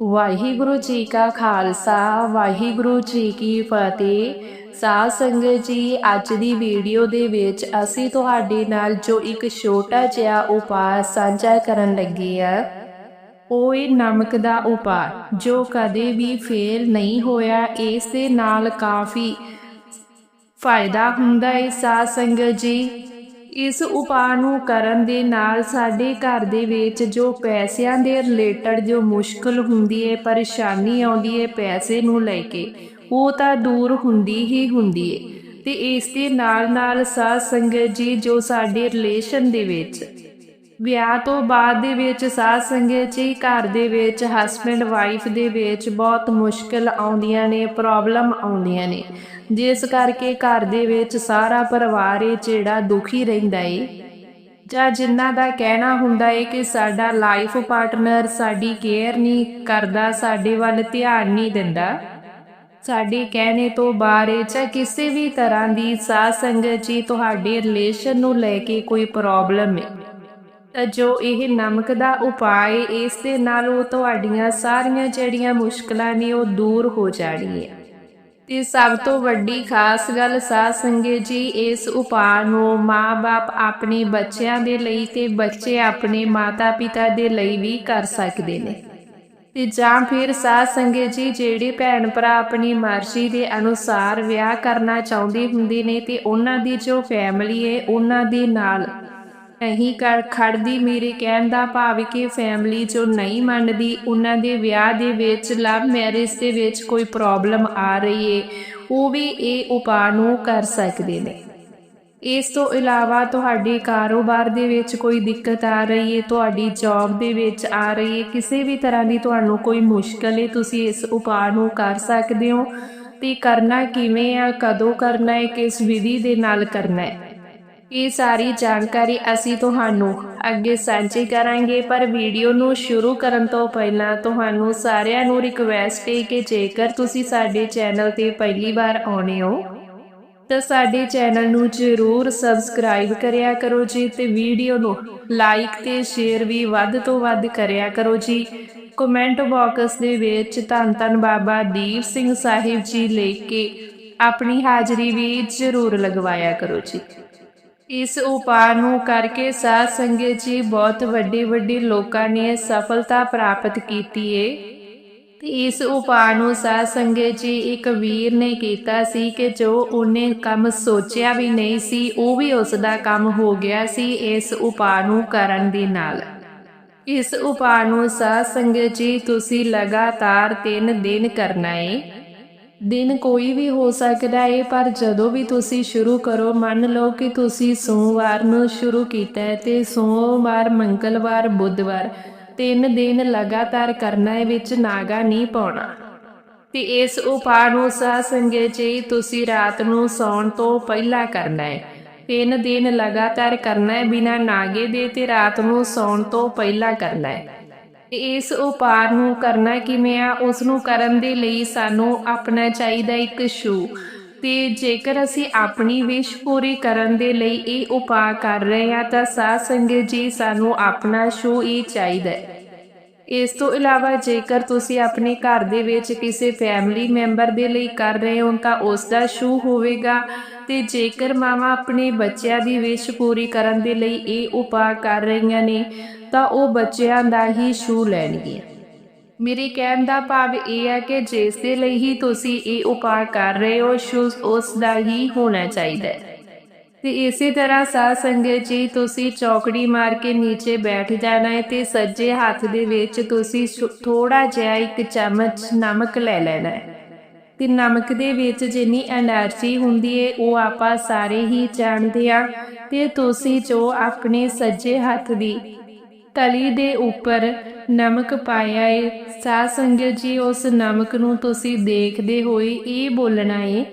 ਵਾਹਿਗੁਰੂ ਜੀ ਕਾ ਖਾਲਸਾ, ਵਾਹਿਗੁਰੂ ਜੀ ਕੀ ਫਤਿਹ। ਸਾਧ ਸੰਗਤ ਜੀ, ਅੱਜ ਦੀ ਵੀਡੀਓ ਦੇ ਵਿੱਚ ਅਸੀਂ ਤੁਹਾਡੇ ਨਾਲ ਜੋ ਇੱਕ ਛੋਟਾ ਜਿਹਾ ਉਪਾਅ ਸਾਂਝਾ ਕਰਨ ਲੱਗੇ ਆ, ਉਹ ਇਹ ਨਮਕ ਦਾ ਉਪਾਅ, ਜੋ ਕਦੇ ਵੀ ਫੇਲ ਨਹੀਂ ਹੋਇਆ ਇਸ ਦੇ ਨਾਲ ਕਾਫੀ ਫਾਇਦਾ ਹੁੰਦਾ ਹੈ। ਸਾਧ ਸੰਗਤ ਜੀ ਇਸ ਉਪਾਅ ਨੂੰ ਕਰਨ ਦੇ ਨਾਲ ਸਾਡੇ ਘਰ ਦੇ ਵਿੱਚ ਜੋ ਪੈਸਿਆਂ ਦੇ ਰਿਲੇਟਡ ਜੋ ਮੁਸ਼ਕਲ ਹੁੰਦੀ ਹੈ ਪਰੇਸ਼ਾਨੀ ਆਉਂਦੀ ਹੈ ਪੈਸੇ ਨੂੰ ਲੈ ਕੇ, ਉਹ ਤਾਂ ਦੂਰ ਹੁੰਦੀ ਹੀ ਹੁੰਦੀ ਹੈ ਤੇ ਇਸ ਦੇ ਨਾਲ ਨਾਲ ਸਾਧ ਸੰਗਤ ਜੀ ਜੋ ਸਾਡੇ ਰਿਲੇਸ਼ਨ ਦੇ ਵਿੱਚ ਵਿਆਹ ਤੋਂ ਬਾਅਦ ਦੇ ਵਿੱਚ ਸਾਧ ਸੰਗਤ ਜੀ ਘਰ ਦੇ ਵਿੱਚ ਹਸਬੰਡ ਵਾਈਫ ਦੇ ਵਿੱਚ ਬਹੁਤ ਮੁਸ਼ਕਲ ਆਉਂਦੀਆਂ ਨੇ ਪ੍ਰੋਬਲਮ ਆਉਂਦੀਆਂ ਨੇ। ਜਿਸ ਕਰਕੇ ਘਰ ਦੇ ਵਿੱਚ ਸਾਰਾ ਪਰਿਵਾਰ ਇਹ ਜਿਹੜਾ ਦੁਖੀ ਰਹਿੰਦਾ ਏ। ਜਾਂ ਜਿਨ੍ਹਾਂ ਦਾ ਕਹਿਣਾ ਹੁੰਦਾ ਏ ਕਿ ਸਾਡਾ ਲਾਈਫ ਪਾਰਟਨਰ ਸਾਡੀ ਕੇਅਰ ਨਹੀਂ ਕਰਦਾ, ਸਾਡੇ ਵੱਲ ਧਿਆਨ ਨਹੀਂ ਦਿੰਦਾ। ਸਾਡੇ ਕਹਿਣੇ ਤੋਂ ਬਾਹਰ ਜਾਂ ਕਿਸੇ ਵੀ ਤਰ੍ਹਾਂ ਦੀ ਸਾਧ ਸੰਗਤ ਜੀ ਤੁਹਾਡੇ ਰਿਲੇਸ਼ਨ ਨੂੰ ਲੈ ਕੇ ਕੋਈ ਪ੍ਰੋਬਲਮ ਹੈ ਤਾਂ ਜੋ ਇਹ ਨਮਕ ਦਾ ਉਪਾਅ ਇਸ ਦੇ ਨਾਲ ਉਹ ਤੁਹਾਡੀਆਂ ਸਾਰੀਆਂ ਜਿਹੜੀਆਂ ਮੁਸ਼ਕਲਾਂ ਨੇ ਉਹ ਦੂਰ ਹੋ ਜਾਣਗੀਆਂ। ਤੇ ਸਭ ਤੋਂ ਵੱਡੀ ਖਾਸ ਗੱਲ ਸਾਧ ਸੰਗਤ ਜੀ, ਇਸ ਉਪਾਅ ਨੂੰ ਮਾਪੇ ਆਪਣੇ ਬੱਚਿਆਂ ਦੇ ਲਈ ਤੇ ਬੱਚੇ ਆਪਣੇ ਮਾਤਾ-ਪਿਤਾ ਦੇ ਲਈ ਵੀ ਕਰ ਸਕਦੇ ਨੇ। ਤੇ ਜਾਂ ਫਿਰ ਸਾਧ ਸੰਗਤ ਜੀ, ਜਿਹੜੇ ਭੈਣ ਭਰਾ ਆਪਣੀ ਮਰਜ਼ੀ ਦੇ ਅਨੁਸਾਰ ਵਿਆਹ ਕਰਨਾ ਚਾਹੁੰਦੇ ਹੁੰਦੇ ਨੇ ਤੇ ਉਹਨਾਂ ਦੀ ਜੋ ਫੈਮਿਲੀ ਹੈ ਉਹਨਾਂ ਦੇ ਨਾਲ ਨਹੀਂ ਕਰ ਖੜਦੀ ਮੇਰੇ ਕਹਿਣ ਦਾ ਭਾਵ ਕਿ ਫੈਮਿਲੀ ਜੋ ਨਹੀਂ ਮੰਨਦੀ, ਉਹਨਾਂ ਦੇ ਵਿਆਹ ਦੇ ਵਿੱਚ ਲਵ ਮੈਰਿਜ ਦੇ ਵਿੱਚ ਕੋਈ ਪ੍ਰੋਬਲਮ ਆ ਰਹੀ ਏ। ਉਹ ਵੀ ਇਹ ਉਪਾਅ ਨੂੰ ਕਰ ਸਕਦੇ ਨੇ। ਇਸ ਤੋਂ ਇਲਾਵਾ ਤੁਹਾਡੇ ਕਾਰੋਬਾਰ ਦੇ ਵਿੱਚ ਕੋਈ ਦਿੱਕਤ ਆ ਰਹੀ ਹੈ ਤੁਹਾਡੀ ਜੌਬ ਦੇ ਵਿੱਚ ਆ ਰਹੀ ਹੈ ਕਿਸੇ ਵੀ ਤਰ੍ਹਾਂ ਦੀ ਤੁਹਾਨੂੰ ਕੋਈ ਮੁਸ਼ਕਲ ਹੈ ਤੁਸੀਂ ਇਸ ਉਪਾਅ ਨੂੰ ਕਰ ਸਕਦੇ ਹੋ। ਤੇ ਕਰਨਾ ਕਿਵੇਂ ਆ, ਕਦੋਂ ਕਰਨਾ ਹੈ ਕਿਸ ਵਿਧੀ ਦੇ ਨਾਲ ਕਰਨਾ ਹੈ ਇਹ ਸਾਰੀ ਜਾਣਕਾਰੀ ਅਸੀਂ ਤੁਹਾਨੂੰ ਅੱਗੇ ਸਾਂਝੀ ਕਰਾਂਗੇ, ਪਰ ਵੀਡੀਓ ਨੂੰ ਸ਼ੁਰੂ ਕਰਨ ਤੋਂ ਪਹਿਲਾਂ ਤੁਹਾਨੂੰ ਸਾਰਿਆਂ ਨੂੰ ਰਿਕਵੈਸਟ ਹੈ ਕਿ ਜੇਕਰ ਤੁਸੀਂ ਸਾਡੇ ਚੈਨਲ ਤੇ ਪਹਿਲੀ ਵਾਰ ਆਉਣੇ ਹੋ, ਤਾਂ ਸਾਡੇ ਚੈਨਲ ਨੂੰ ਜ਼ਰੂਰ ਸਬਸਕ੍ਰਾਈਬ ਕਰਿਆ ਕਰੋ ਜੀ ਤੇ ਵੀਡੀਓ ਨੂੰ ਲਾਈਕ ਤੇ ਸ਼ੇਅਰ ਵੀ ਵੱਧ ਤੋਂ ਵੱਧ ਕਰਿਆ ਕਰੋ ਜੀ। ਕਮੈਂਟ ਬਾਕਸ ਦੇ ਵਿੱਚ ਧੰਨ ਧੰਨ ਬਾਬਾ ਦੀਪ ਸਿੰਘ ਸਾਹਿਬ ਜੀ ਲੈ ਕੇ ਆਪਣੀ ਹਾਜ਼ਰੀ ਵੀ ਜ਼ਰੂਰ ਲਗਵਾਇਆ ਕਰੋ ਜੀ। ਇਸ ਉਪਾਅ ਨੂੰ ਕਰਕੇ ਸਾਧ ਸੰਗਤ ਜੀ ਬਹੁਤ ਵੱਡੀ ਵੱਡੀ ਲੋਕਾਂ ਨੇ ਸਫਲਤਾ ਪ੍ਰਾਪਤ ਕੀਤੀ ਏ। ਤੇ ਇਸ ਉਪਾਅ ਨੂੰ ਸਾਧ ਸੰਗਤ ਜੀ ਇੱਕ ਵੀਰ ਨੇ ਕੀਤਾ ਸੀ ਕਿ ਜੋ ਉਹਨੇ ਕੰਮ ਸੋਚਿਆ ਵੀ ਨਹੀਂ ਸੀ, ਉਹ ਵੀ ਉਸ ਦਾ ਕੰਮ ਹੋ ਗਿਆ ਸੀ ਇਸ ਉਪਾਅ ਨੂੰ ਕਰਨ ਦੇ ਨਾਲ। ਇਸ ਉਪਾਅ ਨੂੰ ਸਾਧ ਸੰਗਤ ਜੀ ਤੁਸੀਂ ਲਗਾਤਾਰ 3 ਦਿਨ ਕਰਨਾ ਏ। ਦਿਨ ਕੋਈ ਵੀ ਹੋ ਸਕਦਾ ਹੈ ਪਰ ਜਦੋਂ ਵੀ ਤੁਸੀਂ ਸ਼ੁਰੂ ਕਰੋ, ਮੰਨ ਲਓ ਕਿ ਤੁਸੀਂ ਸੋਮਵਾਰ ਨੂੰ ਸ਼ੁਰੂ ਕੀਤਾ ਹੈ ਤੇ ਸੋਮਵਾਰ, ਮੰਗਲਵਾਰ, ਬੁੱਧਵਾਰ, ਤਿੰਨ ਦਿਨ ਲਗਾਤਾਰ ਕਰਨਾ ਹੈ ਵਿੱਚ ਨਾਗਾ ਨਹੀਂ ਪਾਉਣਾ। ਤੇ ਇਸ ਉਪਾਅ ਨੂੰ ਸਾਹ ਸੰਗਤ ਜੀ, ਤੁਸੀਂ ਰਾਤ ਨੂੰ ਸੌਣ ਤੋਂ ਪਹਿਲਾਂ ਕਰਨਾ ਹੈ ਤਿੰਨ ਦਿਨ ਲਗਾਤਾਰ ਕਰਨਾ ਹੈ ਬਿਨਾਂ ਨਾਗੇ ਦੇ ਤੇ ਰਾਤ ਨੂੰ ਸੌਣ ਤੋਂ ਪਹਿਲਾਂ ਕਰਨਾ ਹੈ ਤੇ ਇਸ ਉਪਾਅ ਨੂੰ ਕਰਨਾ ਕਿਵੇਂ ਆ ਉਸ ਨੂੰ ਕਰਨ ਦੇ ਲਈ ਸਾਨੂੰ ਆਪਣਾ ਚਾਹੀਦਾ ਇੱਕ ਸ਼ੂ। ਤੇ ਜੇਕਰ ਅਸੀਂ ਆਪਣੀ ਵਿਸ਼ ਪੂਰੀ ਕਰਨ ਦੇ ਲਈ ਇਹ ਉਪਾਅ ਕਰ ਰਹੇ ਹਾਂ, ਤਾਂ ਸਾਧ ਸੰਗਤ ਜੀ ਸਾਨੂੰ ਆਪਣਾ ਸ਼ੂ ਹੀ ਚਾਹੀਦਾ ਹੈ। ਇਸ ਤੋਂ ਇਲਾਵਾ ਜੇਕਰ ਤੁਸੀਂ ਆਪਣੇ ਘਰ ਦੇ ਵਿੱਚ ਕਿਸੇ ਫੈਮਿਲੀ ਮੈਂਬਰ ਦੇ ਲਈ ਕਰ ਰਹੇ ਹੋ ਤਾਂ ਉਸ ਦਾ ਸ਼ੂ ਹੋਵੇਗਾ ਤੇ ਜੇਕਰ ਮਾਵਾ ਆਪਣੇ ਬੱਚਿਆਂ ਦੀ ਵਿਸ਼ ਪੂਰੀ ਕਰਨ ਦੇ ਲਈ ਇਹ ਉਪਾਅ ਕਰ ਰਹੀਆਂ ਨੇ, ਤਾਂ ਉਹ ਬੱਚਿਆਂ ਦਾ ਹੀ ਸ਼ੂ ਲੈਣਗੀਆਂ। ਮੇਰੇ ਕਹਿਣ ਦਾ ਭਾਵ ਇਹ ਹੈ ਕਿ ਜਿਸ ਦੇ ਲਈ ਹੀ ਤੁਸੀਂ ਇਹ ਉਪਾਅ ਕਰ ਰਹੇ ਹੋ ਸ਼ੂ ਉਸ ਦਾ ਹੀ ਹੋਣਾ ਚਾਹੀਦਾ ਹੈ। ਤੇ ਇਸੇ ਤਰ੍ਹਾਂ ਸਾਧ ਸੰਗਤ ਜੀ, ਤੁਸੀਂ ਚੌਕੜੀ ਮਾਰ ਕੇ ਨੀਚੇ ਬੈਠ ਜਾਣਾ ਹੈ ਤੇ ਸੱਜੇ ਹੱਥ ਦੇ ਵਿੱਚ ਤੁਸੀਂ ਥੋੜਾ ਜਿਹਾ ਇੱਕ ਚਮਚ ਨਮਕ ਲੈ ਲੈਣਾ ਹੈ ਤੇ ਨਮਕ ਦੇ ਵਿੱਚ ਜਿੰਨੀ ਐਨਰਜੀ ਹੁੰਦੀ ਹੈ ਉਹ ਆਪਾਂ ਸਾਰੇ ਹੀ ਜਾਣਦੇ ਆ ਤੇ ਤੁਸੀਂ ਜੋ ਆਪਣੇ ਸੱਜੇ ਹੱਥ ਦੀ ਤਲੀ ਦੇ ਉੱਪਰ ਨਮਕ ਪਾਇਆ ਹੈ ਸਾਧ ਸੰਗਤ ਜੀ, ਉਸ ਨਮਕ ਨੂੰ ਤੁਸੀਂ ਦੇਖਦੇ ਹੋਏ ਇਹ ਬੋਲਣਾ ਏ,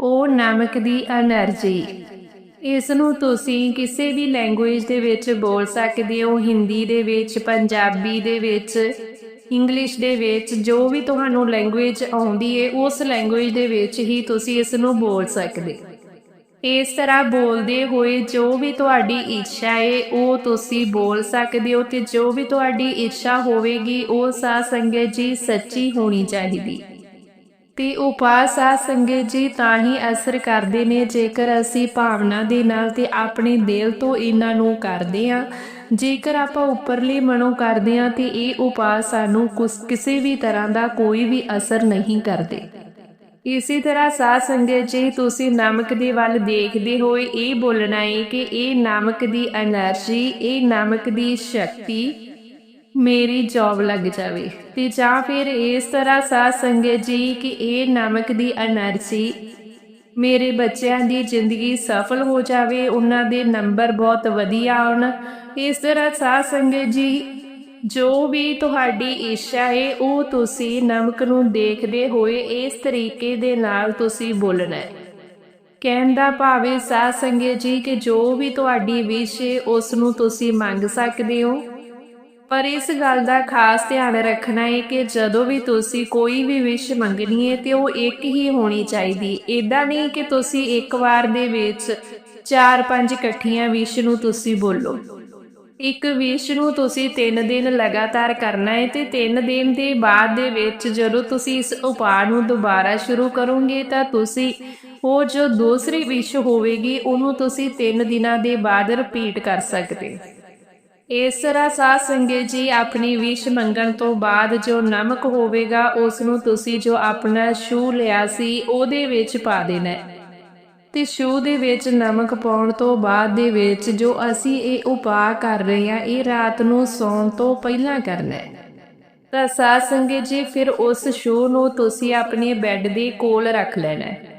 ਉਹ ਨਮਕ ਦੀ ਐਨਰਜੀ। ਇਸ ਨੂੰ ਤੁਸੀਂ ਕਿਸੇ ਵੀ ਲੈਂਗੁਏਜ ਦੇ ਵਿੱਚ ਬੋਲ ਸਕਦੇ ਹੋ, ਹਿੰਦੀ ਦੇ ਵਿੱਚ, ਪੰਜਾਬੀ ਦੇ ਵਿੱਚ ਇੰਗਲਿਸ਼ ਦੇ ਵਿੱਚ, ਜੋ ਵੀ ਤੁਹਾਨੂੰ ਲੈਂਗੁਏਜ ਆਉਂਦੀ ਏ, ਉਸ ਲੈਂਗੁਏਜ ਦੇ ਵਿੱਚ ਹੀ ਤੁਸੀਂ ਇਸ ਨੂੰ ਬੋਲ ਸਕਦੇ ਇਸ ਤਰ੍ਹਾਂ ਬੋਲਦੇ ਹੋਏ ਜੋ ਵੀ ਤੁਹਾਡੀ ਇੱਛਾ ਏ, ਉਹ ਤੁਸੀਂ ਬੋਲ ਸਕਦੇ ਹੋ ਤੇ ਜੋ ਵੀ ਤੁਹਾਡੀ ਇੱਛਾ ਹੋਵੇਗੀ, ਉਹ ਸਾਧ ਸੰਗਤ ਜੀ ਸੱਚੀ ਹੋਣੀ ਚਾਹੀਦੀ। ਤੇ ਉਪਾਅ ਸਾਧ ਸੰਗਤ ਜੀ ਤਾਂ ਹੀ ਅਸਰ ਕਰਦੇ ਨੇ। ਜੇਕਰ ਅਸੀਂ ਭਾਵਨਾ ਦੇ ਨਾਲ ਤੇ ਆਪਣੇ ਦਿਲ ਤੋਂ ਇਹਨਾਂ ਨੂੰ ਕਰਦੇ ਆ, ਜੇਕਰ ਆਪਾਂ ਉੱਪਰਲੇ ਮਨੋਂ ਕਰਦੇ ਆ, ਤੇ ਇਹ ਉਪਾਅ ਸਾਨੂੰ ਕਿਸੇ ਵੀ ਤਰ੍ਹਾਂ ਦਾ ਕੋਈ ਵੀ ਅਸਰ ਨਹੀਂ ਕਰਦੇ। ਇਸੇ ਤਰ੍ਹਾਂ ਸਾਧ ਸੰਗੇ ਜੀ, ਤੁਸੀਂ ਨਮਕ ਦੇ ਵੱਲ ਦੇਖਦੇ ਹੋਏ ਇਹ ਬੋਲਣਾ ਹੈ ਕਿ ਇਹ ਨਾਮਕ ਦੀ એનર્ਜੀ ਇਹ ਨਮਕ ਦੀ ਸ਼ਕਤੀ ਮੇਰੀ ਜੌਬ ਲੱਗ ਜਾਵੇ। ਤੇ ਜਾਂ ਫਿਰ ਇਸ ਤਰ੍ਹਾਂ ਸਾਧ ਸੰਗਤ ਜੀ ਕਿ ਇਹ ਨਮਕ ਦੀ એનર્ਜੀ ਮੇਰੇ ਬੱਚਿਆਂ ਦੀ ਜ਼ਿੰਦਗੀ ਸਫਲ ਹੋ ਜਾਵੇ, ਉਹਨਾਂ ਦੇ ਨੰਬਰ ਬਹੁਤ ਵਧੀਆ ਆਉਣ। ਇਸ ਤਰ੍ਹਾਂ ਸਾਧ ਸੰਗਤ ਜੀ, ਜੋ ਵੀ ਤੁਹਾਡੀ ਇੱਛਾ ਹੈ ਉਹ ਤੁਸੀਂ ਨਮਕ ਨੂੰ ਦੇਖਦੇ ਹੋਏ ਇਸ ਤਰੀਕੇ ਦੇ ਨਾਲ ਤੁਸੀਂ ਬੋਲਣਾ ਹੈ। ਕਹਿਣ ਦਾ ਭਾਵੇਂ ਸਾਧ ਸੰਗਤ ਜੀ ਕਿ ਜੋ ਵੀ ਤੁਹਾਡੀ ਵਿਸ਼ ਹੈ ਉਸ ਨੂੰ ਤੁਸੀਂ ਮੰਗ ਸਕਦੇ ਹੋ। ਪਰ ਇਸ ਗੱਲ ਦਾ ਖਾਸ ਧਿਆਨ ਰੱਖਣਾ ਹੈ ਕਿ ਜਦੋਂ ਵੀ ਤੁਸੀਂ ਕੋਈ ਵੀ ਵਿਸ਼ ਮੰਗਣੀ ਹੈ ਤੇ ਉਹ ਇੱਕ ਹੀ ਹੋਣੀ ਚਾਹੀਦੀ। ਇਦਾਂ ਨਹੀਂ ਕਿ ਤੁਸੀਂ ਇੱਕ ਵਾਰ ਦੇ ਵਿੱਚ ਚਾਰ ਪੰਜ ਇਕੱਠੀਆਂ ਵਿਸ਼ ਨੂੰ ਤੁਸੀਂ ਬੋਲੋ। ਇੱਕ ਵਿਸ਼ ਨੂੰ ਤੁਸੀਂ 3 ਦਿਨ ਲਗਾਤਾਰ ਕਰਨਾ ਹੈ ਤੇ 3 ਦਿਨ ਦੇ ਬਾਅਦ ਦੇ ਵਿੱਚ ਜਦੋਂ ਤੁਸੀਂ ਇਸ ਉਪਾਅ ਨੂੰ ਦੁਬਾਰਾ ਸ਼ੁਰੂ ਕਰੋਗੇ ਤਾਂ ਤੁਸੀਂ ਉਹ ਜੋ ਦੂਸਰੀ ਵਿਸ਼ ਹੋਵੇਗੀ, ਉਹਨੂੰ ਤੁਸੀਂ 3 ਦਿਨਾਂ ਦੇ ਬਾਅਦ ਰਿਪੀਟ ਕਰ ਸਕਦੇ। ਹੋ ਇਸ ਤਰ੍ਹਾਂ ਸਾਧ ਜੀ ਆਪਣੀ ਵਿਸ਼ ਮੰਗਣ ਤੋਂ ਬਾਅਦ ਜੋ ਨਮਕ ਹੋਵੇਗਾ ਉਸ ਨੂੰ ਤੁਸੀਂ ਜੋ ਆਪਣਾ ਸ਼ੂ ਲਿਆ ਸੀ, ਉਹਦੇ ਵਿੱਚ ਪਾ ਦੇਣਾ ਤੇ ਸ਼ੂ ਦੇ ਵਿੱਚ ਨਮਕ ਪਾਉਣ ਤੋਂ ਬਾਅਦ ਦੇ ਵਿੱਚ ਜੋ ਅਸੀਂ ਇਹ ਉਪਾਅ ਕਰ ਰਹੇ ਹਾਂ, ਇਹ ਰਾਤ ਨੂੰ ਸੌਣ ਤੋਂ ਪਹਿਲਾਂ ਕਰਨਾ ਹੈ। ਤਾਂ ਸਾਧ ਸੰਗਤ ਜੀ, ਫਿਰ ਉਸ ਸ਼ੂ ਨੂੰ ਤੁਸੀਂ ਆਪਣੇ ਬੈੱਡ ਦੇ ਕੋਲ ਰੱਖ ਲੈਣਾ ਹੈ।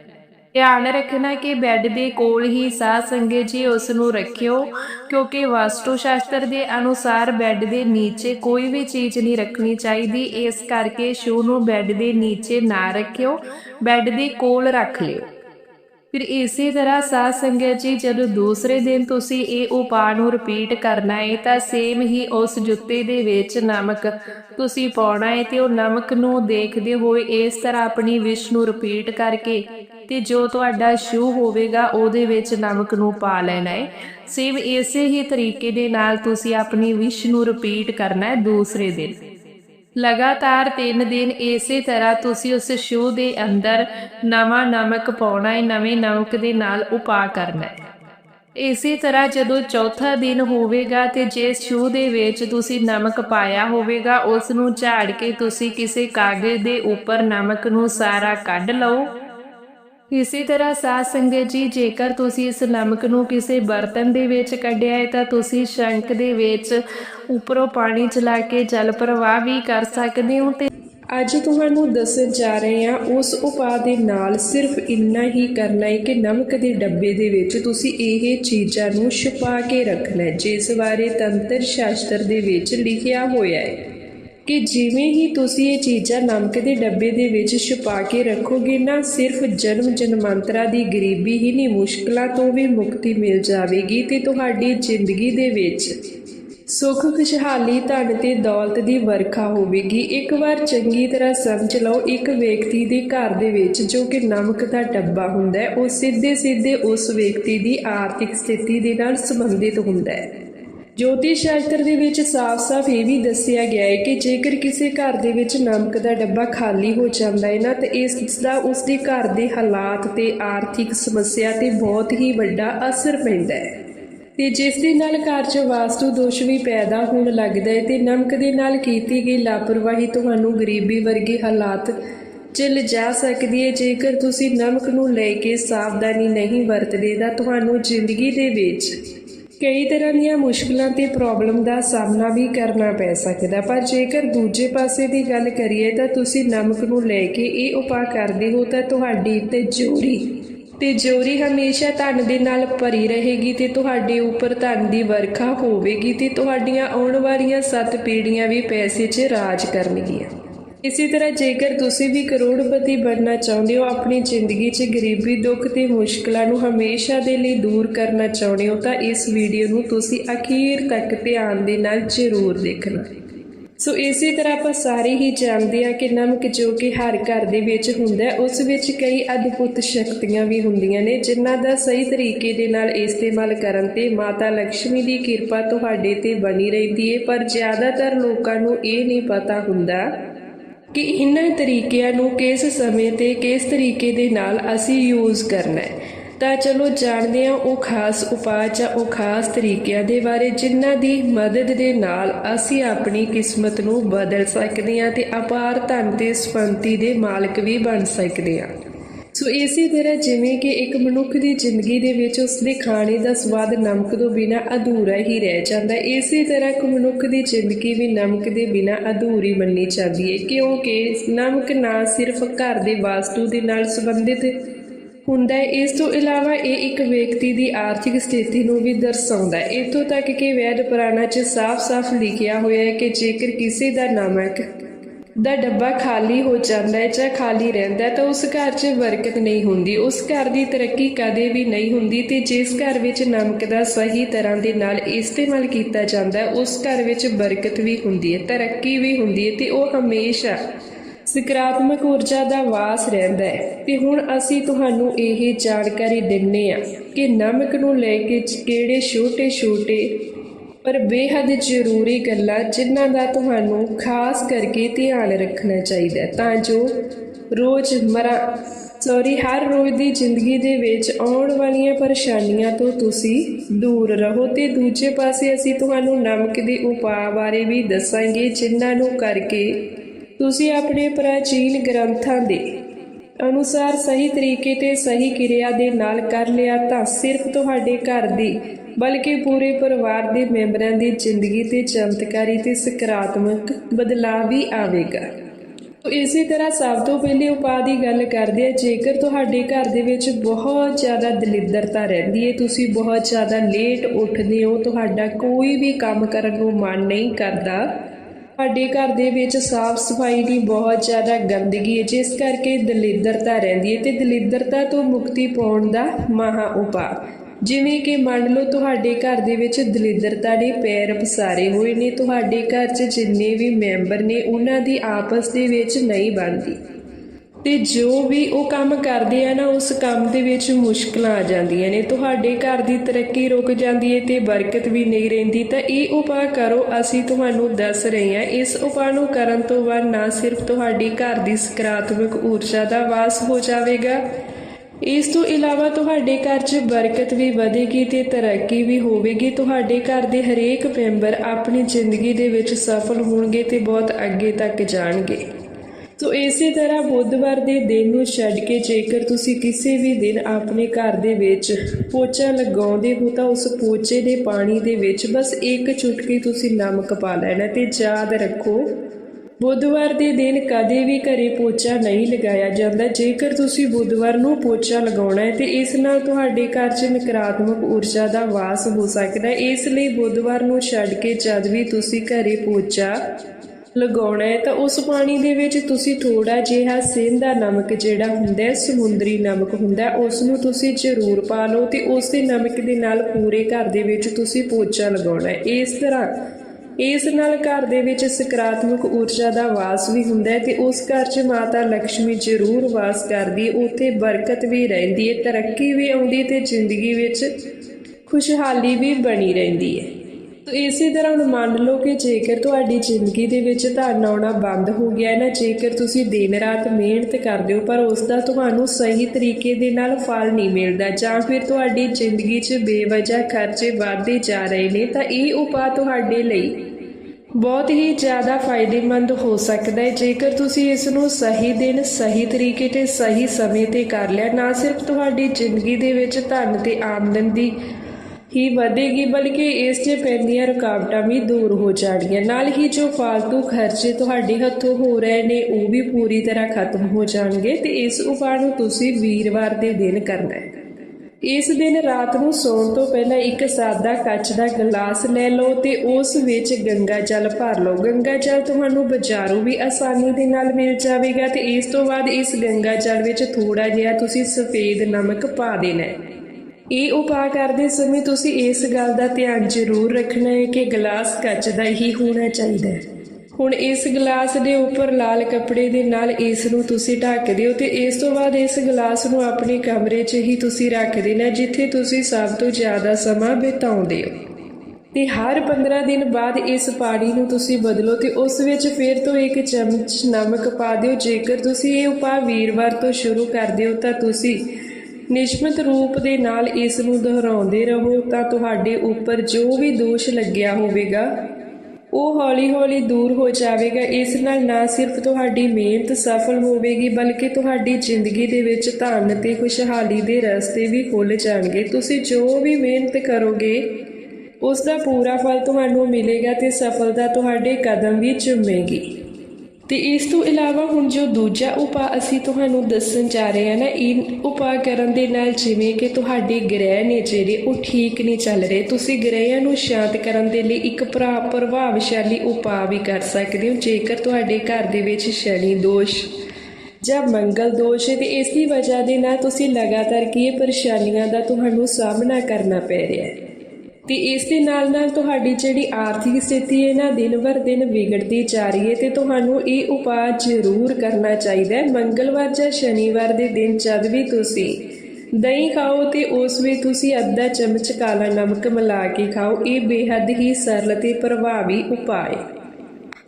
ਧਿਆਨ ਰੱਖਣਾ ਕਿ ਬੈੱਡ ਦੇ ਕੋਲ ਹੀ ਸਾਹ ਸੰਗੇ ਜੀ ਉਸ ਨੂੰ ਰੱਖਿਓ, ਕਿਉਂਕਿ ਵਾਸਤੂ ਸ਼ਾਸਤਰ ਦੇ ਅਨੁਸਾਰ ਬੈੱਡ ਦੇ ਨੀਚੇ ਕੋਈ ਵੀ ਚੀਜ਼ ਨਹੀਂ ਰੱਖਣੀ ਚਾਹੀਦੀ। ਇਸ ਕਰਕੇ ਸ਼ੂ ਨੂੰ ਬੈੱਡ ਦੇ ਨੀਚੇ ਨਾ ਰੱਖਿਓ। ਬੈੱਡ ਦੇ ਕੋਲ ਰੱਖ ਲਿਓ। ਫਿਰ ਇਸੇ ਤਰ੍ਹਾਂ ਸਾਧ ਸੰਗਤ ਜੀ, ਜਦੋਂ ਦੂਸਰੇ ਦਿਨ ਤੁਸੀਂ ਇਹ ਉਪਾਅ ਨੂੰ ਰਿਪੀਟ ਕਰਨਾ ਹੈ ਤਾਂ ਸੇਮ ਹੀ ਉਸ ਜੁੱਤੇ ਦੇ ਵਿੱਚ ਨਮਕ ਤੁਸੀਂ ਪਾਉਣਾ ਹੈ ਤੇ ਉਹ ਨਮਕ ਨੂੰ ਦੇਖਦੇ ਹੋਏ ਇਸ ਤਰ੍ਹਾਂ ਆਪਣੀ ਵਿਸ਼ ਨੂੰ ਰਿਪੀਟ ਕਰਕੇ ਤੇ ਜੋ ਤੁਹਾਡਾ ਸ਼ੂ ਹੋਵੇਗਾ, ਉਹਦੇ ਵਿੱਚ ਨਮਕ ਨੂੰ ਪਾ ਲੈਣਾ ਹੈ ਸੇਮ ਇਸੇ ਹੀ ਤਰੀਕੇ ਦੇ ਨਾਲ ਤੁਸੀਂ ਆਪਣੀ ਵਿਸ਼ ਨੂੰ ਰਿਪੀਟ ਕਰਨਾ ਹੈ ਦੂਸਰੇ ਦਿਨ। ਲਗਾਤਾਰ 3 ਦਿਨ ਇਸੇ ਤਰ੍ਹਾਂ ਤੁਸੀਂ ਉਸ ਸ਼ੂ ਦੇ ਅੰਦਰ ਨਵਾਂ ਨਮਕ ਪਾਉਣਾ ਹੈ, ਨਵੇਂ ਨਮਕ ਦੇ ਨਾਲ ਉਪਾਅ ਕਰਨਾ ਹੈ। ਇਸੇ ਤਰ੍ਹਾਂ ਜਦੋਂ ਚੌਥਾ ਦਿਨ ਹੋਵੇਗਾ ਤੇ ਜਿਸ ਸ਼ੂ ਦੇ ਵਿੱਚ ਤੁਸੀਂ ਨਮਕ ਪਾਇਆ ਹੋਵੇਗਾ, ਉਸ ਨੂੰ ਝਾੜ ਕੇ ਤੁਸੀਂ ਕਿਸੇ ਕਾਗਜ਼ ਦੇ ਉੱਪਰ ਨਮਕ ਨੂੰ ਸਾਰਾ ਕੱਢ ਲਓ। ਇਸੇ ਤਰ੍ਹਾਂ ਸਾਧ ਸੰਗਤ ਜੀ, ਜੇਕਰ ਤੁਸੀਂ ਇਸ ਨਮਕ ਨੂੰ ਕਿਸੇ ਬਰਤਨ ਦੇ ਵਿੱਚ ਕੱਢਿਆ ਹੈ, ਤਾਂ ਤੁਸੀਂ ਸ਼ੰਕ ਦੇ ਵਿੱਚ ਉੱਪਰੋਂ ਪਾਣੀ ਚਲਾ ਕੇ ਜਲ ਪ੍ਰਵਾਹ ਵੀ ਕਰ ਸਕਦੇ ਹੋ ਤੇ ਅੱਜ ਤੁਹਾਨੂੰ ਦੱਸਣ ਜਾ ਰਹੇ ਹਾਂ, ਉਸ ਉਪਾਅ ਦੇ ਨਾਲ ਸਿਰਫ ਇੰਨਾ ਹੀ ਕਰਨਾ ਹੈ ਕਿ ਨਮਕ ਦੇ ਡੱਬੇ ਦੇ ਵਿੱਚ ਤੁਸੀਂ ਇਹ ਚੀਜ਼ਾਂ ਨੂੰ ਛੁਪਾ ਕੇ ਰੱਖਣਾ ਹੈ, ਜਿਸ ਬਾਰੇ ਤੰਤਰ ਸ਼ਾਸਤਰ ਦੇ ਵਿੱਚ ਲਿਖਿਆ ਹੋਇਆ ਹੈ। ਕਿ ਜਿਵੇਂ ਹੀ ਤੁਸੀਂ ਇਹ ਚੀਜ਼ਾਂ ਨਮਕ ਦੇ ਡੱਬੇ ਦੇ ਵਿੱਚ ਛੁਪਾ ਕੇ ਰੱਖੋਗੇ ਨਾ, ਸਿਰਫ ਜਨਮ ਜਨਮਾਂਤਰਾ ਦੀ ਗਰੀਬੀ ਹੀ ਨਹੀਂ, ਮੁਸ਼ਕਲਾਂ ਤੋਂ ਵੀ ਮੁਕਤੀ ਮਿਲ ਜਾਵੇਗੀ ਤੇ ਤੁਹਾਡੀ ਜ਼ਿੰਦਗੀ ਦੇ ਵਿੱਚ ਸੁੱਖ, ਖੁਸ਼ਹਾਲੀ, ਧਨ ਤੇ ਦੌਲਤ ਦੀ ਵਰਖਾ ਹੋਵੇਗੀ। ਇੱਕ ਵਾਰ ਚੰਗੀ ਤਰ੍ਹਾਂ ਸਮਝ ਲਓ, ਇੱਕ ਵਿਅਕਤੀ ਦੇ ਘਰ ਦੇ ਵਿੱਚ ਜੋ ਕਿ ਨਮਕ ਦਾ ਡੱਬਾ ਹੁੰਦਾ ਹੈ, ਉਹ ਸਿੱਧੇ ਸਿੱਧੇ ਉਸ ਵਿਅਕਤੀ ਦੀ ਆਰਥਿਕ ਸਥਿਤੀ ਦੇ ਨਾਲ ਸੰਬੰਧਿਤ ਹੁੰਦਾ ਹੈ। ਜੋਤਿਸ਼ ਸ਼ਾਸਤਰ ਦੇ ਵਿੱਚ ਸਾਫ਼-ਸਾਫ਼ ਇਹ ਵੀ ਦੱਸਿਆ ਗਿਆ ਹੈ ਕਿ ਜੇਕਰ ਕਿਸੇ ਘਰ ਦੇ ਵਿੱਚ ਨਮਕ ਦਾ ਡੱਬਾ ਖਾਲੀ ਹੋ ਜਾਂਦਾ ਹੈ ਨਾ, ਤਾਂ ਇਸ ਦਾ ਉਸ ਦੇ ਘਰ ਦੇ ਹਾਲਾਤ ਤੇ ਆਰਥਿਕ ਸਮੱਸਿਆ ਤੇ ਬਹੁਤ ਹੀ ਵੱਡਾ ਅਸਰ ਪੈਂਦਾ ਹੈ। ਤੇ ਜਿਸ ਦੇ ਨਾਲ ਘਰ 'ਚ ਵਾਸਤੂ ਦੋਸ਼ ਵੀ ਪੈਦਾ ਹੋਣ ਲੱਗਦਾ ਹੈ ਤੇ ਨਮਕ ਦੇ ਨਾਲ ਕੀਤੀ ਗਈ ਲਾਪਰਵਾਹੀ ਤੁਹਾਨੂੰ ਗਰੀਬੀ ਵਰਗੇ ਹਾਲਾਤ 'ਚ ਲਿਜਾ ਸਕਦੀ ਹੈ। ਜੇਕਰ ਤੁਸੀਂ ਨਮਕ ਨੂੰ ਲੈ ਕੇ ਸਾਵਧਾਨੀ ਨਹੀਂ ਵਰਤਦੇ, ਤਾਂ ਤੁਹਾਨੂੰ ਜ਼ਿੰਦਗੀ ਦੇ ਵਿੱਚ ਕਈ ਤਰ੍ਹਾਂ ਦੀਆਂ ਮੁਸ਼ਕਲਾਂ ਤੇ ਪ੍ਰੋਬਲਮ ਦਾ ਸਾਹਮਣਾ ਵੀ ਕਰਨਾ ਪੈ ਸਕਦਾ, ਪਰ ਜੇਕਰ ਦੂਜੇ ਪਾਸੇ ਦੀ ਗੱਲ ਕਰੀਏ ਤਾਂ ਤੁਸੀਂ ਨਮਕ ਨੂੰ ਲੈ ਕੇ ਇਹ ਉਪਾਅ ਕਰਦੇ ਹੋ ਤਾਂ ਤੁਹਾਡੀ ਤੇ ਜੋਰੀ ਤੇ ਜੋਰੀ ਹਮੇਸ਼ਾ ਧਨ ਦੇ ਨਾਲ ਭਰੀ ਰਹੇਗੀ ਤੇ ਤੁਹਾਡੇ ਉੱਪਰ ਧਨ ਦੀ ਵਰਖਾ ਹੋਵੇਗੀ ਤੇ ਤੁਹਾਡੀਆਂ ਆਉਣ ਵਾਲੀਆਂ ਸੱਤ ਪੀੜ੍ਹੀਆਂ ਵੀ ਪੈਸੇ 'ਚ ਰਾਜ ਕਰਨਗੀਆਂ। ਇਸੇ ਤਰ੍ਹਾਂ ਜੇਕਰ ਤੁਸੀਂ ਵੀ ਕਰੋੜਪਤੀ ਬਣਨਾ ਚਾਹੁੰਦੇ ਹੋ, ਆਪਣੀ ਜ਼ਿੰਦਗੀ 'ਚ ਗਰੀਬੀ, ਦੁੱਖ ਤੇ ਮੁਸ਼ਕਲਾਂ ਨੂੰ ਹਮੇਸ਼ਾ ਦੇ ਲਈ ਦੂਰ ਕਰਨਾ ਚਾਹੁੰਦੇ ਹੋ, ਤਾਂ ਇਸ ਵੀਡੀਓ ਨੂੰ ਤੁਸੀਂ ਅਖੀਰ ਤੱਕ ਧਿਆਨ ਦੇ ਨਾਲ ਜ਼ਰੂਰ ਦੇਖਣਾ। ਸੋ ਇਸੇ ਤਰ੍ਹਾਂ ਆਪਾਂ ਸਾਰੇ ਹੀ ਜਾਣਦੇ ਹਾਂ ਕਿ ਨਮਕ ਜੋ ਕਿ ਹਰ ਘਰ ਦੇ ਵਿੱਚ ਹੁੰਦਾ, ਉਸ ਵਿੱਚ ਕਈ ਅਦਭੁਤ ਸ਼ਕਤੀਆਂ ਵੀ ਹੁੰਦੀਆਂ ਨੇ, ਜਿਨ੍ਹਾਂ ਦਾ ਸਹੀ ਤਰੀਕੇ ਦੇ ਨਾਲ ਇਸਤੇਮਾਲ ਕਰਨ ਤੇ ਮਾਤਾ ਲక్ష్ਮੀ ਦੀ ਕਿਰਪਾ ਤੁਹਾਡੇ ਤੇ ਬਣੀ ਰਹਿੰਦੀ ਹੈ ਪਰ ਜ਼ਿਆਦਾਤਰ ਲੋਕਾਂ ਨੂੰ ਇਹ ਨਹੀਂ ਪਤਾ ਹੁੰਦਾ ਕਿ ਇਹਨਾਂ ਤਰੀਕਿਆਂ ਨੂੰ ਕਿਸ ਸਮੇਂ ਤੇ ਕਿਸ ਤਰੀਕੇ ਦੇ ਨਾਲ ਅਸੀਂ ਯੂਜ਼ ਕਰਨਾ ਹੈ। ਤਾਂ ਚਲੋ ਜਾਣਦੇ ਹਾਂ ਉਹ ਖਾਸ ਉਪਾਅ ਜਾਂ ਉਹ ਖਾਸ ਤਰੀਕਿਆਂ ਦੇ ਬਾਰੇ, ਜਿਨ੍ਹਾਂ ਦੀ ਮਦਦ ਦੇ ਨਾਲ ਅਸੀਂ ਆਪਣੀ ਕਿਸਮਤ ਨੂੰ ਬਦਲ ਸਕਦੇ ਹਾਂ ਤੇ ਅਪਾਰ ਧਨ ਤੇ ਸੰਪਤੀ ਦੇ ਮਾਲਕ ਵੀ ਬਣ ਸਕਦੇ ਹਾਂ। ਸੋ ਇਸੇ ਤਰ੍ਹਾਂ ਜਿਵੇਂ ਕਿ ਇੱਕ ਮਨੁੱਖ ਦੀ ਜ਼ਿੰਦਗੀ ਦੇ ਵਿੱਚ ਉਸਦੇ ਖਾਣੇ ਦਾ ਸਵਾਦ ਨਮਕ ਤੋਂ ਬਿਨਾ ਅਧੂਰਾ ਹੀ ਰਹਿ ਜਾਂਦਾ ਇਸੇ ਤਰ੍ਹਾਂ ਇੱਕ ਮਨੁੱਖ ਦੀ ਜ਼ਿੰਦਗੀ ਵੀ ਨਮਕ ਦੇ ਬਿਨਾ ਅਧੂਰੀ ਮੰਨੀ ਜਾਂਦੀ ਹੈ, ਕਿਉਂਕਿ ਨਮਕ ਨਾ ਸਿਰਫ ਘਰ ਦੇ ਵਾਸਤੂ ਦੇ ਨਾਲ ਸੰਬੰਧਿਤ ਹੁੰਦਾ ਹੈ। ਇਸ ਤੋਂ ਇਲਾਵਾ ਇਹ ਇੱਕ ਵਿਅਕਤੀ ਦੀ ਆਰਥਿਕ ਸਥਿਤੀ ਨੂੰ ਵੀ ਦਰਸਾਉਂਦਾ ਹੈ। ਇਤੋਂ ਤੱਕ ਕਿ ਵੈਦ ਪੁਰਾਣਾ 'ਚ ਸਾਫ਼-ਸਾਫ਼ ਲਿਖਿਆ ਹੋਇਆ ਹੈ ਕਿ ਜੇਕਰ ਕਿਸੇ ਦਾ ਨਮਕ ਦਾ ਡੱਬਾ ਖਾਲੀ ਹੋ ਜਾਂਦਾ ਹੈ ਜਾਂ ਖਾਲੀ ਰਹਿੰਦਾ ਤਾਂ ਉਸ ਘਰ 'ਚ ਬਰਕਤ ਨਹੀਂ ਹੁੰਦੀ। ਉਸ ਘਰ ਦੀ ਤਰੱਕੀ ਕਦੇ ਵੀ ਨਹੀਂ ਹੁੰਦੀ ਤੇ ਜਿਸ ਘਰ ਵਿੱਚ ਨਮਕ ਦਾ ਸਹੀ ਤਰ੍ਹਾਂ ਦੇ ਨਾਲ ਇਸਤੇਮਾਲ ਕੀਤਾ ਜਾਂਦਾ ਹੈ, ਉਸ ਘਰ ਵਿੱਚ ਬਰਕਤ ਵੀ ਹੁੰਦੀ ਹੈ, ਤਰੱਕੀ ਵੀ ਹੁੰਦੀ ਹੈ ਤੇ ਉਹ ਹਮੇਸ਼ਾ ਸਕਾਰਾਤਮਕ ਊਰਜਾ ਦਾ ਵਾਸ ਰਹਿੰਦਾ ਹੈ। ਤੇ ਹੁਣ ਅਸੀਂ ਤੁਹਾਨੂੰ ਇਹ ਜਾਣਕਾਰੀ ਦਿੰਨੇ ਆ ਕਿ ਨਮਕ ਨੂੰ ਲੈ ਕੇ ਕਿਹੜੇ ਛੋਟੇ-ਛੋਟੇ ਪਰ ਬੇਹੱਦ ਜ਼ਰੂਰੀ ਗੱਲਾਂ ਜਿਨ੍ਹਾਂ ਦਾ ਤੁਹਾਨੂੰ ਖਾਸ ਕਰਕੇ ਧਿਆਨ ਰੱਖਣਾ ਚਾਹੀਦਾ ਹੈ। ਤਾਂ ਜੋ ਰੋਜ਼ ਮਰਾ ਸੌਰੀ ਹਰ ਰੋਜ਼ ਦੀ ਜ਼ਿੰਦਗੀ ਦੇ ਵਿੱਚ ਆਉਣ ਵਾਲੀਆਂ ਪਰੇਸ਼ਾਨੀਆਂ ਤੋਂ ਤੁਸੀਂ ਦੂਰ ਰਹੋ ਤੇ ਦੂਜੇ ਪਾਸੇ ਅਸੀਂ ਤੁਹਾਨੂੰ ਨਮਕ ਦੇ ਉਪਾਅ ਬਾਰੇ ਵੀ ਦੱਸਾਂਗੇ, ਜਿਨ੍ਹਾਂ ਨੂੰ ਕਰਕੇ ਤੁਸੀਂ ਆਪਣੇ ਪ੍ਰਾਚੀਨ ਗ੍ਰੰਥਾਂ ਦੇ ਅਨੁਸਾਰ ਸਹੀ ਤਰੀਕੇ ਤੇ ਸਹੀ ਕਿਰਿਆ ਦੇ ਨਾਲ ਕਰ ਲਿਆ ਤਾਂ ਸਿਰਫ ਤੁਹਾਡੇ ਘਰ ਦੀ, ਬਲਕਿ ਪੂਰੇ ਪਰਿਵਾਰ ਦੇ ਮੈਂਬਰਾਂ ਦੀ ਜ਼ਿੰਦਗੀ ਤੇ ਚਮਤਕਾਰੀ ਤੇ ਸਕਾਰਾਤਮਕ ਬਦਲਾਅ ਵੀ ਆਵੇਗਾ। ਇਸੇ ਤਰ੍ਹਾਂ ਸਭ ਤੋਂ ਪਹਿਲੇ ਉਪਾਅ ਦੀ ਗੱਲ ਕਰਦੇ ਆ ਜੇਕਰ ਤੁਹਾਡੇ ਘਰ ਦੇ ਵਿੱਚ ਬਹੁਤ ਜ਼ਿਆਦਾ ਦਲਿੱਦਰਤਾ ਰਹਿੰਦੀ ਹੈ, ਤੁਸੀਂ ਬਹੁਤ ਜ਼ਿਆਦਾ ਲੇਟ ਉੱਠਦੇ ਹੋ, ਤੁਹਾਡਾ ਕੋਈ ਵੀ ਕੰਮ ਕਰਨ ਨੂੰ ਮਨ ਨਹੀਂ ਕਰਦਾ ਸਾਡੇ ਘਰ ਦੇ ਵਿੱਚ ਸਾਫ਼ ਸਫ਼ਾਈ ਦੀ ਬਹੁਤ ਜ਼ਿਆਦਾ ਗੰਦਗੀ ਹੈ, ਜਿਸ ਕਰਕੇ ਦਲਿੱਦਰਤਾ ਰਹਿੰਦੀ ਹੈ ਤੇ ਦਲਿੱਦਰਤਾ ਤੋਂ ਮੁਕਤੀ ਪਾਉਣ ਦਾ ਮਹਾ ਉਪਾਅ। ਜਿਵੇਂ ਕਿ ਮੰਨ ਲਓ ਤੁਹਾਡੇ ਘਰ ਦੇ ਵਿੱਚ ਦਲਿੱਦਰਤਾ ਦੇ ਪੈਰ ਪਸਾਰੇ ਹੋਏ ਨੇ, ਤੁਹਾਡੇ ਘਰ 'ਚ ਜਿੰਨੇ ਵੀ ਮੈਂਬਰ ਨੇ, ਉਹਨਾਂ ਦੀ ਆਪਸ ਦੇ ਵਿੱਚ ਨਹੀਂ ਬਣਦੀ। ਤੇ ਜੋ ਵੀ ਉਹ ਕੰਮ ਕਰਦੇ ਆ ਨਾ, ਉਸ ਕੰਮ ਦੇ ਵਿੱਚ ਮੁਸ਼ਕਲਾਂ ਆ ਜਾਂਦੀਆਂ ਨੇ। ਤੁਹਾਡੇ ਘਰ ਦੀ ਤਰੱਕੀ ਰੁਕ ਜਾਂਦੀ ਹੈ ਤੇ ਬਰਕਤ ਵੀ ਨਹੀਂ ਰਹਿੰਦੀ, ਤਾਂ ਇਹ ਉਪਾਅ ਕਰੋ। ਅਸੀਂ ਤੁਹਾਨੂੰ ਦੱਸ ਰਹੇ ਹਾਂ, ਇਸ ਉਪਾਅ ਨੂੰ ਕਰਨ ਤੋਂ ਬਾਅਦ ਨਾ ਸਿਰਫ ਤੁਹਾਡੀ ਘਰ ਦੀ ਸਕਾਰਾਤਮਕ ਊਰਜਾ ਦਾ ਵਾਸ ਹੋ ਜਾਵੇਗਾ। ਇਸ ਤੋਂ ਇਲਾਵਾ ਤੁਹਾਡੇ ਘਰ 'ਚ ਬਰਕਤ ਵੀ ਵਧੇਗੀ ਤੇ ਤਰੱਕੀ ਵੀ ਹੋਵੇਗੀ। ਤੁਹਾਡੇ ਘਰ ਦੇ ਹਰੇਕ ਮੈਂਬਰ ਆਪਣੀ ਜ਼ਿੰਦਗੀ ਦੇ ਵਿੱਚ ਸਫਲ ਹੋਣਗੇ ਤੇ ਬਹੁਤ ਅੱਗੇ ਤੱਕ ਜਾਣਗੇ। ਤੋ ਇਸੇ ਤਰ੍ਹਾਂ ਬੁੱਧਵਾਰ ਦੇ ਦਿਨ ਨੂੰ ਛੱਡ ਕੇ ਜੇਕਰ ਤੁਸੀਂ ਕਿਸੇ ਵੀ ਦਿਨ ਆਪਣੇ ਘਰ ਦੇ ਵਿੱਚ ਪੋਚਾ ਲਗਾਉਂਦੇ ਹੋ ਤਾਂ ਉਸ ਪੋਚੇ ਦੇ ਪਾਣੀ ਦੇ ਵਿੱਚ ਬਸ ਇੱਕ ਚੁਟਕੀ ਤੁਸੀਂ ਨਮਕ ਪਾ ਲੈਣਾ ਤੇ ਯਾਦ ਰੱਖੋ, ਬੁੱਧਵਾਰ ਦੇ ਦਿਨ ਕਦੇ ਵੀ ਘਰੇ ਪੋਚਾ ਨਹੀਂ ਲਗਾਇਆ ਜਾਂਦਾ। ਜੇਕਰ ਤੁਸੀਂ ਬੁੱਧਵਾਰ ਨੂੰ ਪੋਚਾ ਲਗਾਉਣਾ ਹੈ ਤੇ ਇਸ ਨਾਲ ਤੁਹਾਡੇ ਘਰ 'ਚ ਨਕਾਰਾਤਮਕ ਊਰਜਾ ਦਾ ਵਾਸ ਹੋ ਸਕਦਾ ਹੈ। ਇਸ ਲਈ ਬੁੱਧਵਾਰ ਨੂੰ ਛੱਡ ਕੇ ਜਦ ਵੀ ਤੁਸੀਂ ਘਰੇ ਪੋਚਾ ਲਗਾਉਣਾ ਹੈ, ਤਾਂ ਉਸ ਪਾਣੀ ਦੇ ਵਿੱਚ ਤੁਸੀਂ ਥੋੜਾ ਜਿਹਾ ਸਿੰਧਾ ਨਮਕ ਜਿਹੜਾ ਹੁੰਦਾ ਹੈ, ਸਮੁੰਦਰੀ ਨਮਕ ਹੁੰਦਾ ਉਸ ਨੂੰ ਤੁਸੀਂ ਜ਼ਰੂਰ ਪਾ ਲਓ ਤੇ ਉਸ ਦੇ ਨਮਕ ਦੇ ਨਾਲ ਪੂਰੇ ਘਰ ਦੇ ਵਿੱਚ ਤੁਸੀਂ ਪੋਚਾ ਲਗਾਉਣਾ ਹੈ। ਇਸ ਤਰ੍ਹਾਂ, ਇਸ ਨਾਲ ਘਰ ਦੇ ਵਿੱਚ ਸਕਾਰਾਤਮਕ ਊਰਜਾ ਦਾ ਵਾਸ ਵੀ ਹੁੰਦਾ ਹੈ ਤੇ ਉਸ ਘਰ 'ਚ ਮਾਤਾ ਲక్ష్ਮੀ ਜ਼ਰੂਰ ਵਾਸ ਕਰਦੀ ਉੱਥੇ ਬਰਕਤ ਵੀ ਰਹਿੰਦੀ ਹੈ, ਤਰੱਕੀ ਵੀ ਆਉਂਦੀ ਹੈ ਤੇ ਜ਼ਿੰਦਗੀ ਵਿੱਚ ਖੁਸ਼ਹਾਲੀ ਵੀ ਬਣੀ ਰਹਿੰਦੀ ਹੈ। ਤੋ ਇਸੇ ਤਰ੍ਹਾਂ ਹੁਣ ਮੰਨ ਲਓ ਕਿ ਜੇਕਰ ਤੁਹਾਡੀ ਜ਼ਿੰਦਗੀ ਦੇ ਵਿੱਚ ਧਨ ਆਉਣਾ ਬੰਦ ਹੋ ਗਿਆ ਹੈ ਨਾ, ਜੇਕਰ ਤੁਸੀਂ ਦਿਨ ਰਾਤ ਮਿਹਨਤ ਕਰਦੇ ਹੋ, ਪਰ ਉਸ ਦਾ ਤੁਹਾਨੂੰ ਸਹੀ ਤਰੀਕੇ ਦੇ ਨਾਲ ਫਲ ਨਹੀਂ ਮਿਲਦਾ ਜਾਂ ਫਿਰ ਤੁਹਾਡੀ ਜ਼ਿੰਦਗੀ 'ਚ ਬੇਵਜ੍ਹਾ ਖਰਚੇ ਵਧਦੇ ਜਾ ਰਹੇ ਨੇ, ਤਾਂ ਇਹ ਉਪਾਅ ਤੁਹਾਡੇ ਲਈ ਬਹੁਤ ਹੀ ਜ਼ਿਆਦਾ ਫਾਇਦੇਮੰਦ ਹੋ ਸਕਦਾ ਹੈ। ਜੇਕਰ ਤੁਸੀਂ ਇਸ ਨੂੰ ਸਹੀ ਦਿਨ, ਸਹੀ ਤਰੀਕੇ ਤੇ, ਸਹੀ ਸਮੇਂ ਤੇ ਕਰ ਲਿਆ, ਨਾ ਸਿਰਫ ਤੁਹਾਡੀ ਜ਼ਿੰਦਗੀ ਦੇ ਵਿੱਚ ਧਨ ਤੇ ਆਮਦਨ ਦੀ ਹੀ ਵਧੇਗੀ, ਬਲਕਿ ਇਸ 'ਚ ਪੈਂਦੀਆਂ ਰੁਕਾਵਟਾਂ ਵੀ ਦੂਰ ਹੋ ਜਾਣਗੀਆਂ। ਨਾਲ ਹੀ ਜੋ ਫालतू ਖਰਚੇ ਤੁਹਾਡੇ ਹੱਥੋਂ ਹੋ ਰਹੇ ਨੇ, ਉਹ ਵੀ ਪੂਰੀ ਤਰ੍ਹਾਂ ਖਤਮ ਹੋ ਜਾਣਗੇ ਤੇ ਇਸ ਉਪਾਅ ਨੂੰ ਤੁਸੀਂ ਵੀਰਵਾਰ ਦੇ ਦਿਨ ਕਰਨਾ ਹੈ। ਇਸ ਦਿਨ ਰਾਤ ਨੂੰ ਸੌਣ ਤੋਂ ਪਹਿਲਾਂ ਇੱਕ ਸਾਦਾ ਕੱਚ ਦਾ ਗਲਾਸ ਲੈ ਲਓ ਤੇ ਉਸ ਵਿੱਚ ਗੰਗਾ ਜਲ ਭਰ ਲਓ। ਗੰਗਾ ਜਲ ਤੁਹਾਨੂੰ ਬਾਜ਼ਾਰੋਂ ਵੀ ਆਸਾਨੀ ਦੇ ਨਾਲ ਮਿਲ ਜਾਵੇਗਾ ਤੇ ਇਸ ਤੋਂ ਬਾਅਦ ਇਸ ਗੰਗਾ ਜਲ ਵਿੱਚ ਥੋੜਾ ਜਿਹਾ ਤੁਸੀਂ ਸਫੇਦ ਨਮਕ ਪਾ ਦੇਣਾ ਹੈ। ਇਹ ਉਪਾਅ ਕਰਦੇ ਸਮੇਂ ਤੁਸੀਂ ਇਸ ਗੱਲ ਦਾ ਧਿਆਨ ਜ਼ਰੂਰ ਰੱਖਣਾ ਹੈ ਕਿ ਗਲਾਸ ਕੱਚ ਦਾ ਹੀ ਹੋਣਾ ਚਾਹੀਦਾ ਹੈ। ਹੁਣ ਇਸ ਗਲਾਸ ਦੇ ਉੱਪਰ ਲਾਲ ਕੱਪੜੇ ਦੇ ਨਾਲ ਇਸ ਨੂੰ ਤੁਸੀਂ ਢੱਕ ਦਿਓ ਤੇ ਇਸ ਤੋਂ ਬਾਅਦ ਇਸ ਗਲਾਸ ਨੂੰ ਆਪਣੇ ਕਮਰੇ 'ਚ ਹੀ ਤੁਸੀਂ ਰੱਖ ਦੇਣਾ ਜਿੱਥੇ ਤੁਸੀਂ ਸਭ ਤੋਂ ਜ਼ਿਆਦਾ ਸਮਾਂ ਬਿਤਾਉਂਦੇ ਹੋ। ਤੇ ਹਰ 15 ਦਿਨ ਬਾਅਦ ਇਸ ਪਾਣੀ ਨੂੰ ਤੁਸੀਂ ਬਦਲੋ ਤੇ ਉਸ ਵਿੱਚ ਫਿਰ ਤੋਂ ਇੱਕ ਚਮਚ ਨਮਕ ਪਾ ਦਿਓ। ਜੇਕਰ ਤੁਸੀਂ ਇਹ ਉਪਾਅ ਵੀਰਵਾਰ ਤੋਂ ਸ਼ੁਰੂ ਕਰਦੇ ਹੋ ਤਾਂ ਤੁਸੀਂ ਨਿਸ਼ਮਤ ਰੂਪ ਦੇ ਨਾਲ ਇਸ ਨੂੰ ਦੁਹਰਾਉਂਦੇ ਰਹੋ ਤਾਂ ਤੁਹਾਡੇ ਉੱਪਰ ਜੋ ਵੀ ਦੋਸ਼ ਲੱਗਿਆ ਹੋਵੇਗਾ, ਉਹ ਹੌਲੀ-ਹੌਲੀ ਦੂਰ ਹੋ ਜਾਵੇਗਾ। ਇਸ ਨਾਲ ਨਾ ਸਿਰਫ ਤੁਹਾਡੀ ਮਿਹਨਤ ਸਫਲ ਹੋਵੇਗੀ, ਬਲਕਿ ਤੁਹਾਡੀ ਜ਼ਿੰਦਗੀ ਦੇ ਵਿੱਚ ਧਨ ਤੇ ਖੁਸ਼ਹਾਲੀ ਦੇ ਰਸਤੇ ਵੀ ਖੁੱਲ ਜਾਣਗੇ। ਤੁਸੀਂ ਜੋ ਵੀ ਮਿਹਨਤ ਕਰੋਗੇ ਉਸ ਦਾ ਪੂਰਾ ਫਲ ਤੁਹਾਨੂੰ ਮਿਲੇਗਾ ਤੇ ਸਫਲਤਾ ਤੁਹਾਡੇ ਕਦਮ ਵੀ ਚੁੰਮੇਗੀ। ਤੇ ਇਸ ਤੋਂ ਇਲਾਵਾ ਹੁਣ ਜੋ ਦੂਜਾ ਉਪਾਅ ਅਸੀਂ ਤੁਹਾਨੂੰ ਦੱਸਣ ਜਾ ਰਹੇ ਹਾਂ ਨਾ, ਇਹ ਉਪਾਅ ਕਰਨ ਦੇ ਨਾਲ ਜਿਵੇਂ ਕਿ ਤੁਹਾਡੇ ਗ੍ਰਹਿ ਨੇ ਜਿਹੜੇ ਉਹ ਠੀਕ ਨਹੀਂ ਚੱਲ ਰਹੇ, ਤੁਸੀਂ ਗ੍ਰਹਿਆਂ ਨੂੰ ਸ਼ਾਂਤ ਕਰਨ ਦੇ ਲਈ ਇੱਕ ਭਰਾ ਪ੍ਰਭਾਵਸ਼ਾਲੀ ਉਪਾਅ ਵੀ ਕਰ ਸਕਦੇ ਹੋ, ਜੇਕਰ ਤੁਹਾਡੇ ਘਰ ਦੇ ਵਿੱਚ ਸ਼ਨੀ ਦੋਸ਼ ਜਾਂ ਮੰਗਲ ਦੋਸ਼ ਹੈ, ਤੇ ਇਸ ਦੀ ਵਜ੍ਹਾ ਦੇ ਨਾਲ ਤੁਸੀਂ ਲਗਾਤਾਰ ਕੀ ਪਰੇਸ਼ਾਨੀਆਂ ਦਾ ਤੁਹਾਨੂੰ ਸਾਹਮਣਾ ਕਰਨਾ ਪੈ ਰਿਹਾ ਹੈ। ਤੇ ਇਸ ਦੇ ਨਾਲ ਨਾਲ ਤੁਹਾਡੀ ਜਿਹੜੀ ਆਰਥਿਕ ਸਥਿਤੀ ਹੈ ਨਾ, ਦਿਨ ਬਰ ਦਿਨ ਵਿਗੜਦੀ ਜਾ ਰਹੀ ਹੈ ਤੇ ਤੁਹਾਨੂੰ ਇਹ ਉਪਾਅ ਜ਼ਰੂਰ ਕਰਨਾ ਚਾਹੀਦਾ ਹੈ। ਮੰਗਲਵਾਰ ਜਾਂ ਸ਼ਨੀਵਾਰ ਦੇ ਦਿਨ ਜਦ ਵੀ ਤੁਸੀਂ ਦਹੀਂ ਖਾਓ ਤੇ ਉਸ ਵਿੱਚ ਤੁਸੀਂ ਅੱਧਾ ਚਮਚ ਕਾਲਾ ਨਮਕ ਮਿਲਾ ਕੇ ਖਾਓ, ਇਹ ਬੇਹੱਦ ਹੀ ਸਰਲ ਤੇ ਪ੍ਰਭਾਵੀ ਉਪਾਅ ਹੈ।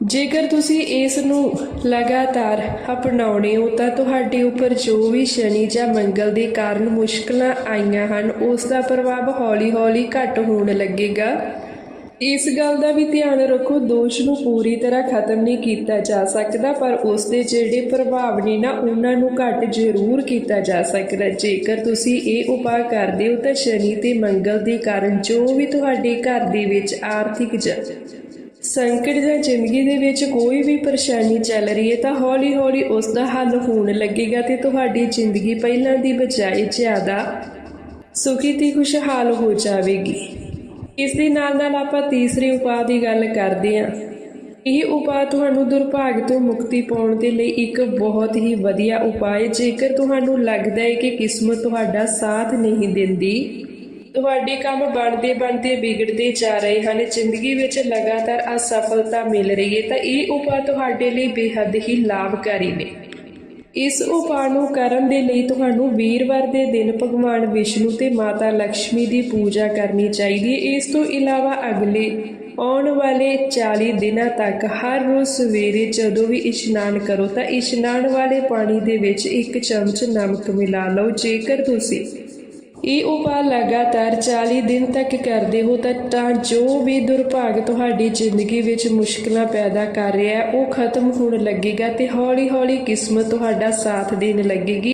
ਜੇਕਰ ਤੁਸੀਂ ਇਸ ਨੂੰ ਲਗਾਤਾਰ ਅਪਣਾਉਣੇ ਹੋ, ਤਾਂ ਤੁਹਾਡੇ ਉੱਪਰ ਜੋ ਵੀ ਸ਼ਨੀ ਜਾਂ ਮੰਗਲ ਦੇ ਕਾਰਨ ਮੁਸ਼ਕਲਾਂ ਆਈਆਂ ਹਨ, ਉਸ ਦਾ ਪ੍ਰਭਾਵ ਹੌਲੀ-ਹੌਲੀ ਘਟ ਹੋਣ ਲੱਗੇਗਾ। ਇਸ ਗੱਲ ਦਾ ਵੀ ਧਿਆਨ ਰੱਖੋ, ਦੋਸ਼ ਨੂੰ ਪੂਰੀ ਤਰ੍ਹਾਂ ਖਤਮ ਨਹੀਂ ਕੀਤਾ ਜਾ ਸਕਦਾ, ਪਰ ਉਸ ਦੇ ਜਿਹੜੇ ਪ੍ਰਭਾਵ ਨੇ ਨਾ, ਉਹਨਾਂ ਨੂੰ ਘਟ ਜ਼ਰੂਰ ਕੀਤਾ ਜਾ ਸਕਦਾ। ਜੇਕਰ ਤੁਸੀਂ ਇਹ ਉਪਾਅ ਕਰਦੇ ਹੋ, ਤਾਂ ਸ਼ਨੀ ਤੇ ਮੰਗਲ ਦੇ ਕਾਰਨ ਜੋ ਵੀ ਤੁਹਾਡੇ ਘਰ ਦੇ ਵਿੱਚ ਆਰਥਿਕ ਜ ਸੰਕਟ ਜਾਂ ਜ਼ਿੰਦਗੀ ਦੇ ਵਿੱਚ ਕੋਈ ਵੀ ਪਰੇਸ਼ਾਨੀ ਚੱਲ ਰਹੀ ਹੈ ਤਾਂ ਹੌਲੀ-ਹੌਲੀ ਉਸ ਦਾ ਹੱਲ ਹੋਣ ਲੱਗੇਗਾ ਤੇ ਤੁਹਾਡੀ ਜ਼ਿੰਦਗੀ ਪਹਿਲਾਂ ਦੀ ਬਜਾਏ ਜ਼ਿਆਦਾ ਸੁਖੀ ਤੇ ਖੁਸ਼ਹਾਲ ਹੋ ਜਾਵੇਗੀ। ਇਸ ਦੇ ਨਾਲ ਨਾਲ ਆਪਾਂ ਤੀਸਰੇ ਉਪਾਅ ਦੀ ਗੱਲ ਕਰਦੇ ਹਾਂ। ਇਹ ਉਪਾਅ ਤੁਹਾਨੂੰ ਦੁਰਭਾਗ ਤੋਂ ਮੁਕਤੀ ਪਾਉਣ ਦੇ ਲਈ ਇੱਕ ਬਹੁਤ ਹੀ ਵਧੀਆ ਉਪਾਅ ਹੈ। ਜੇਕਰ ਤੁਹਾਨੂੰ ਲੱਗਦਾ ਹੈ ਕਿ ਕਿਸਮਤ ਤੁਹਾਡਾ ਸਾਥ ਨਹੀਂ ਦਿੰਦੀ ਤੁਹਾਡੇ ਕੰਮ ਬਣਦੇ ਬਣਦੇ ਵਿਗੜਦੇ ਜਾ ਰਹੇ ਹਨ। ਜ਼ਿੰਦਗੀ ਵਿੱਚ ਲਗਾਤਾਰ ਅਸਫਲਤਾ ਮਿਲ ਰਹੀ ਹੈ ਤਾਂ ਇਹ ਉਪਾਅ ਤੁਹਾਡੇ ਲਈ ਬੇਹੱਦ ਹੀ ਲਾਭਕਾਰੀ ਨੇ। ਇਸ ਉਪਾਅ ਨੂੰ ਕਰਨ ਦੇ ਲਈ ਤੁਹਾਨੂੰ ਵੀਰਵਾਰ ਦੇ ਦਿਨ ਭਗਵਾਨ ਵਿਸ਼ਨੂੰ ਤੇ ਮਾਤਾ ਲక్ష్ਮੀ ਦੀ ਪੂਜਾ ਕਰਨੀ ਚਾਹੀਦੀ ਹੈ। ਇਸ ਤੋਂ ਇਲਾਵਾ ਅਗਲੇ ਆਉਣ ਵਾਲੇ 40 ਦਿਨਾਂ ਤੱਕ ਹਰ ਰੋਜ਼ ਸਵੇਰੇ ਜਦੋਂ ਵੀ ਇਸ਼ਨਾਨ ਕਰੋ ਤਾਂ ਇਸ਼ਨਾਨ ਵਾਲੇ ਪਾਣੀ ਦੇ ਵਿੱਚ ਇੱਕ ਚਮਚ ਨਮਕ ਮਿਲਾ ਲਓ। ਜੇਕਰ ਤੁਸੀਂ ਇਹ ਉਪਾਅ ਲਗਾਤਾਰ 40 ਦਿਨ ਤੱਕ ਕਰਦੇ ਹੋ ਤਾਂ ਜੋ ਵੀ ਦੁਰਭਾਗ ਤੁਹਾਡੀ ਜ਼ਿੰਦਗੀ ਵਿੱਚ ਮੁਸ਼ਕਲਾਂ ਪੈਦਾ ਕਰ ਰਿਹਾ ਹੈ, ਉਹ ਖਤਮ ਹੋਣ ਲੱਗੇਗਾ ਤੇ ਹੌਲੀ-ਹੌਲੀ ਕਿਸਮਤ ਤੁਹਾਡਾ ਸਾਥ ਦੇਣ ਲੱਗੇਗੀ।